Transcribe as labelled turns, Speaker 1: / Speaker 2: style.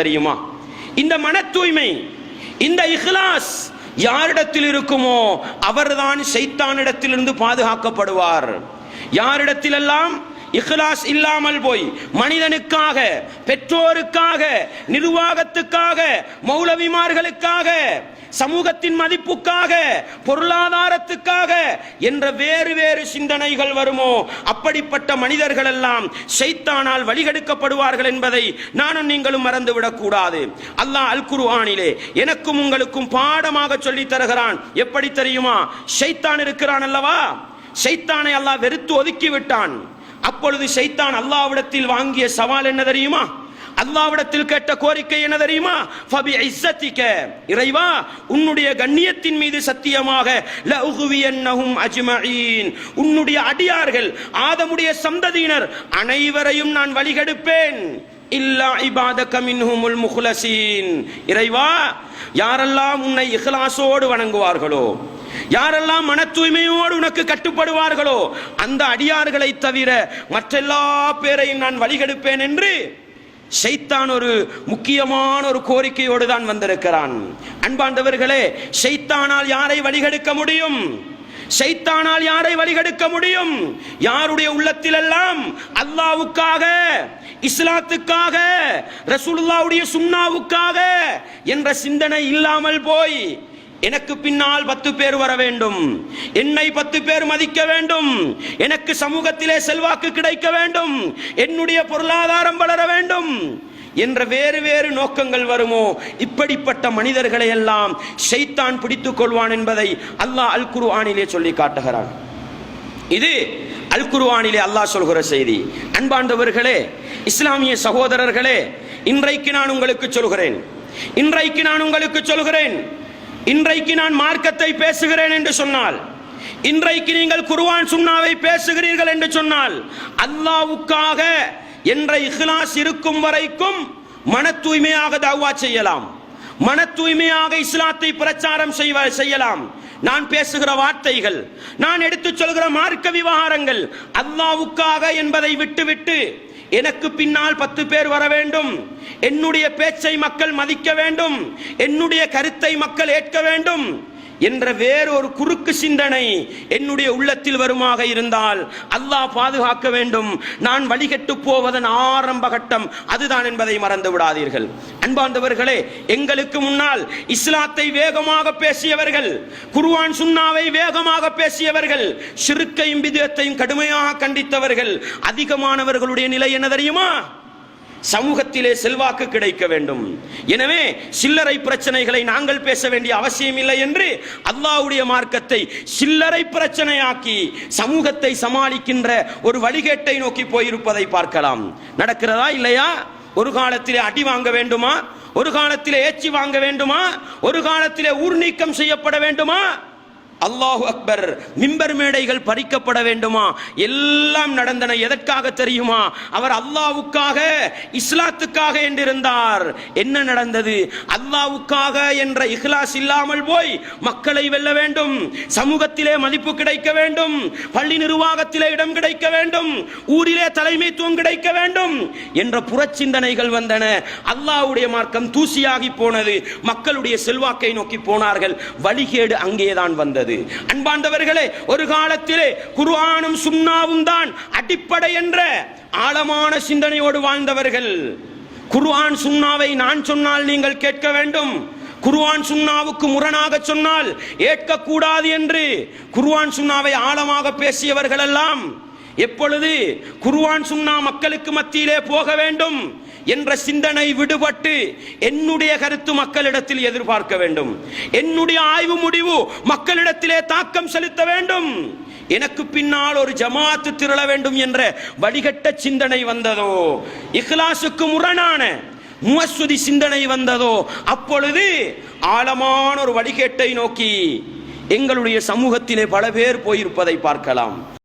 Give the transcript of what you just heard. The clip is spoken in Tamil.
Speaker 1: தெரியுமா? இந்த மன தூய்மை இந்த இஹ்லாஸ் யாரிடத்தில் இருக்குமோ அவர்தான் சைத்தானிடத்திலிருந்து பாதுகாக்கப்படுவார். யாரிடத்திலெல்லாம் இஹ்லாஸ் இல்லாமல் போய் மனிதனுக்காக பெற்றோருக்காக நிர்வாகத்துக்காக மௌலவிமார்களுக்காக சமூகத்தின் மதிப்புக்காக பொருளாதாரத்துக்காக என்ற வேறு வேறு சிந்தனைகள் வருமோ? அப்படிப்பட்ட மனிதர்கள் எல்லாம் ஷைத்தானால் வழிகெடுக்கப்படுவார்கள் என்பதை நானும் நீங்களும் மறந்துவிடக் கூடாது. அல்லாஹ் அல் குருவானிலே எனக்கும் உங்களுக்கும் பாடமாக சொல்லித் தருகிறான். எப்படி தெரியுமா? ஷைத்தான் இருக்கிறான் அல்லவா? ஷைத்தானை அல்லாஹ் வெறுத்து ஒதுக்கி விட்டான். அப்பொழுது ஷைத்தான் அல்லாவிடத்தில் வாங்கிய சவால் என்ன தெரியுமா? அல்லாவிடத்தில் கேட்ட கோரிக்கை என்ன தெரியுமா? ஃபபி இஸ்ஸத்திக. இறைவா உன்னுடைய கண்ணியத்தின் மீது சத்தியமாக லஉகுவியன்னஹும் அஜ்மஈன். உன்னுடைய அடியார்கள் ஆதமுடைய சந்ததியினர் அனைவரையும் நான் வழிகெடுப்பேன். இல்லா இபாதக மின்ஹுமுல் முஹ்லசீன். இறைவா யாரெல்லாம் உன்னை இஹ்லாஸோடு வணங்குவார்களோ யாரெல்லாம் மன தூய்மையோடு உனக்கு கட்டுப்படுவார்களோ அந்த அடியார்களை தவிர மற்றெல்லா பேரையும் நான் வழிகெடுப்பேன் என்று ஷைத்தான் ஒரு முக்கியமான ஒரு கோரிக்கையோடு தான் வந்திருக்கிறான். அன்பாண்டவர்களே ஷைத்தானால் யாரை வழிகெடுக்க முடியும்? ஷைத்தானால் யாரை வழிகெடுக்க முடியும்? யாருடைய உள்ளத்திலெல்லாம் அல்லாவுக்காக இஸ்லாத்துக்காக ரசூலுல்லாவுடைய சுண்ணாவுக்காக என்ற சிந்தனை இல்லாமல் போய் எனக்கு பின்னால் பத்து பேர் வர வேண்டும். என்னை பத்து பேர் மதிக்க வேண்டும். எனக்கு சமூகத்திலே செல்வாக்கு கிடைக்க வேண்டும். என்னுடைய பொருளாதாரம் வளர வேண்டும். என்ற வேறு வேறு நோக்கங்கள் வருமோ? இப்படிப்பட்ட மனிதர்களை எல்லாம் ஷைத்தான் பிடித்துக் கொள்வான் என்பதை அல்லாஹ் அல் குருவானிலே சொல்லி காட்டுகிறான். இது அல் குருவானிலே அல்லாஹ் சொல்கிற செய்தி. அன்பாண்டவர்களே இஸ்லாமிய சகோதரர்களே இன்றைக்கு நான் உங்களுக்கு சொல்கிறேன். இன்றைக்கு நான் உங்களுக்கு சொல்கிறேன். இன்றைக்கு நான் மார்க்கத்தை பேசுகிறேன் என்று சொன்னால் இன்றைக்கு நீங்கள் குருவான் சுன்னாவை பேசுகிறீர்கள் என்று சொன்னால் அல்லாவுக்காக என்ற இஹ்லாஸ் இருக்கும் வரைக்கும் மன தூய்மையாக தவ்வா செய்யலாம். மன தூய்மையாக இஸ்லாத்தை பிரச்சாரம் செய்வ செய்யலாம். நான் பேசுகிற வார்த்தைகள் நான் எடுத்துச் சொல்கிற மார்க்க விவகாரங்கள் அல்லாவுக்காக என்பதை விட்டுவிட்டு எனக்கு பின்னால் பத்து பேர் வர வேண்டும். என்னுடைய பேச்சை மக்கள் மதிக்க வேண்டும். என்னுடைய கருத்தை மக்கள் ஏற்க வேண்டும். என்ற வேறு ஒரு குறுக்கு சிந்தனை என்னுடைய உள்ளத்தில் வருமாக இருந்தால் அல்லாஹ் பாதுகாக்க வேண்டும். நான் வழிகட்டு போவதன் ஆரம்ப கட்டம் அதுதான் என்பதை மறந்து விடாதீர்கள். அன்பார்ந்தவர்களே எங்களுக்கு முன்னால் இஸ்லாத்தை வேகமாக பேசியவர்கள் குருவான் சுன்னாவை வேகமாக பேசியவர்கள் சிறுக்கையும் விதத்தையும் கடுமையாக கண்டித்தவர்கள் அதிகமானவர்களுடைய நிலை என்ன தெரியுமா? சமூகத்திலே செல்வாக்கு கிடைக்க வேண்டும். எனவே சில்லறை பிரச்சனைகளை நாங்கள் பேச வேண்டிய அவசியம் இல்லை என்று அல்லாஹ்வுடைய மார்க்கத்தை சில்லறை பிரச்சனையாக்கி சமூகத்தை சமாளிக்கின்ற ஒரு வழிகேட்டை நோக்கி போயிருப்பதை பார்க்கலாம். நடக்கிறதா இல்லையா? ஒரு காலத்திலே அடி வாங்க வேண்டுமா? ஒரு காலத்திலே ஏச்சி வாங்க வேண்டுமா? ஒரு காலத்திலே ஊர் நீக்கம் செய்யப்பட வேண்டுமா? அல்லாஹு அக்பர் மிம்பர் மேடைகள் பறிக்கப்பட வேண்டுமா? எல்லாம் நடந்தன எதற்காக தெரியுமா? அவர் அல்லாவுக்காக இஸ்லாத்துக்காக என்றிருந்தார். என்ன நடந்தது? அல்லாவுக்காக என்ற இஹ்லாஸ் இல்லாமல் போய் மக்களை வெல்ல வேண்டும் சமூகத்திலே மதிப்பு கிடைக்க வேண்டும் பள்ளி நிர்வாகத்திலே இடம் கிடைக்க வேண்டும் ஊரிலே தலைமைத்துவம் கிடைக்க வேண்டும் என்ற புறச்சிந்தனைகள் வந்தன. அல்லாவுடைய மார்க்கம் தூசியாகி போனது. மக்களுடைய செல்வாக்கை நோக்கி போனார்கள். வழிகேடு அங்கேதான் வந்தது. அன்பாண்டவர்களே ஒரு காலத்திலே குர்ஆனும் சுண்ணாவும் தான் அடிப்படை என்ற ஆழமான சிந்தனையோடு வாழ்ந்தவர்கள். குர்ஆன் சுண்ணாவை நான் சொன்னால் நீங்கள் கேட்க வேண்டும். குருவான் சுண்ணாவுக்கு முரணாக சொன்னால் ஏற்கக்கூடாது என்று குருவான் சுண்ணாவை ஆழமாக பேசியவர்கள் எல்லாம் எப்பொழுது குருவான் சுண்ணா மக்களுக்கு மத்தியிலே போக வேண்டும் என்ற சிந்தனை விடுபட்டு என்னுடைய கருத்து மக்களிடத்தில் எதிர்பார்க்க வேண்டும். என்னுடைய ஆய்வு முடிவு மக்களிடத்திலே தாக்கம் செலுத்த வேண்டும். எனக்கு பின்னால் ஒரு ஜமாத்து திரள வேண்டும் என்ற வடிகட்ட சிந்தனை வந்ததோ இஹ்லாசுக்கு முரணான முவஸ்ஸுதி சிந்தனை வந்ததோ அப்பொழுது ஆழமான ஒரு வழிகேட்டை நோக்கி எங்களுடைய சமூகத்திலே பல பேர் போயிருப்பதை பார்க்கலாம்.